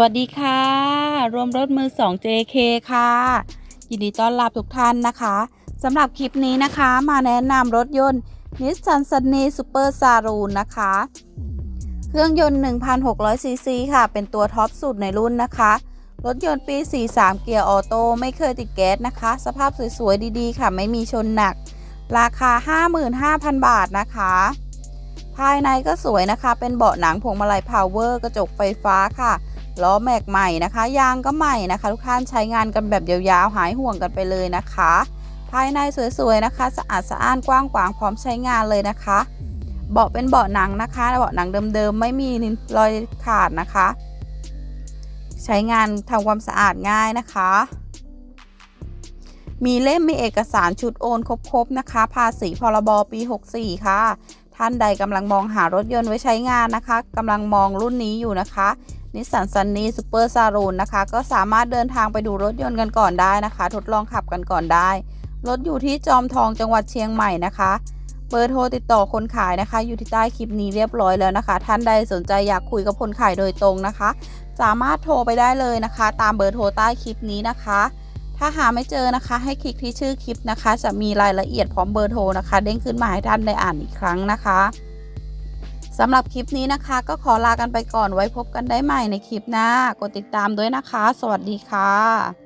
วัสดีค่ะ รวมรถมือ 2 JK ค่ะ ยินดีต้อนรับทุกท่านนะคะสำหรับคลิปนี้นะคะมาแนะนำรถยนต์ Nissan Sunny Super Saloon นะคะ เครื่องยนต์ 1,600 ซีซีค่ะ เป็นตัวท็อปสุดในรุ่นนะคะ รถยนต์ปี 43 เกียร์ออโต้ไม่เคยติดแก๊สนะคะ สภาพสวยๆ ดีๆ ค่ะ ไม่มีชนหนัก ราคา 55,000 บาทนะคะภายในก็สวยนะคะ เป็นเบาะหนังพวงมาลัยพาวเวอร์กระจกไฟฟ้าค่ะ ล้อแม็กใหม่นะคะ ยางก็ใหม่นะคะ ทุกท่านใช้งานกันแบบยาวๆ หายห่วงกันไปเลยนะคะ ภายในสวยๆนะคะ สะอาดสะอ้านกว้างขวางพร้อมใช้งานเลยนะคะ เบาะเป็นเบาะหนังนะคะเบาะหนังเดิมๆไม่มีรอยขาดนะคะ ใช้งานทำความสะอาดง่ายนะคะ มีเล่มมีเอกสารชุดโอนครบๆนะคะ ภาษีพรบปี 64 ค่ะ ท่านใดกำลังมองหารถยนต์ไว้ใช้งานนะคะกำลังมองรุ่นนี้อยู่นะคะนิสสันซันนี่ซูเปอร์ซารูนนะคะ ก็สามารถเดินทางไปดูรถยนต์กันก่อนได้นะคะ ทดลองขับกันก่อนได้ รถอยู่ที่จอมทองจังหวัดเชียงใหม่นะคะเบอร์โทรติดต่อคนขายนะคะ อยู่ที่ใต้คลิปนี้เรียบร้อยแล้วนะคะ ท่านใดสนใจอยากคุยกับคนขายโดยตรงนะคะ สามารถโทรไปได้เลยนะคะ ตามเบอร์โทรใต้คลิปนี้นะคะ ถ้าหาไม่เจอนะคะ ให้คลิกที่ชื่อคลิปนะคะ จะมีรายละเอียดพร้อมเบอร์โทรนะคะ เด้งขึ้นมาให้ท่านได้อ่านอีกครั้งนะคะสำหรับคลิปนี้นะคะ ก็ขอลากันไปก่อนไว้พบกันได้ใหม่ในคลิปหน้ากดติดตามด้วยนะคะ สวัสดีค่ะ